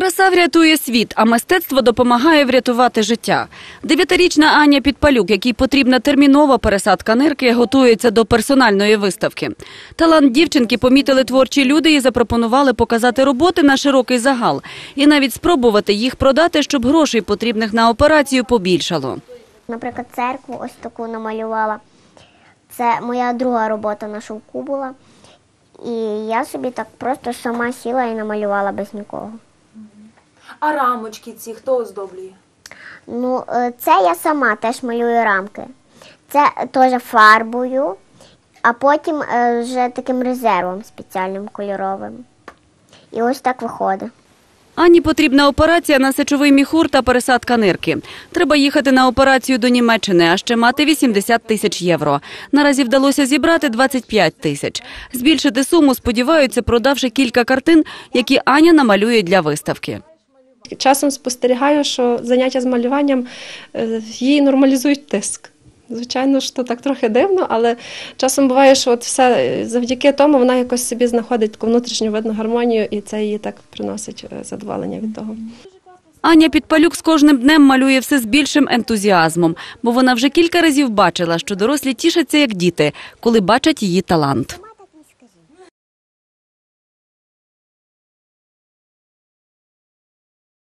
Краса врятує світ, а мистецтво допомагає врятувати життя. Дев'ятирічна Аня Підпалюк, якій потрібна термінова пересадка нирки, готується до персональної виставки. Талант дівчинки помітили творчі люди і запропонували показати роботи на широкий загал і навіть спробувати їх продати, щоб грошей потрібних на операцію побільшало. Наприклад, церкву ось таку намалювала. Це моя друга робота на шовку була. І я собі так просто сама сіла і намалювала без нікого. А рамочки ці хто оздоблює? Ну, е, це я сама теж малюю рамки. Це теж фарбою, а потім е, вже таким резервом спеціальним кольоровим. І ось так виходить. Ані потрібна операція на сечовий міхур та пересадка нирки. Треба їхати на операцію до Німеччини, а ще мати 80 тисяч євро. Наразі вдалося зібрати 25 тисяч. Збільшити суму сподіваються, продавши кілька картин, які Аня намалює для виставки. Часом спостерігаю, що заняття з малюванням е, їй нормалізують тиск. Звичайно то так трохи дивно, але часом буває, що от все е, завдяки тому вона якось собі знаходить таку внутрішню видну гармонію, і це їй так приносить е, задоволення від того. Аня Підпалюк з кожним днем малює все з більшим ентузіазмом, бо вона вже кілька разів бачила, що дорослі тішаться як діти, коли бачать її талант.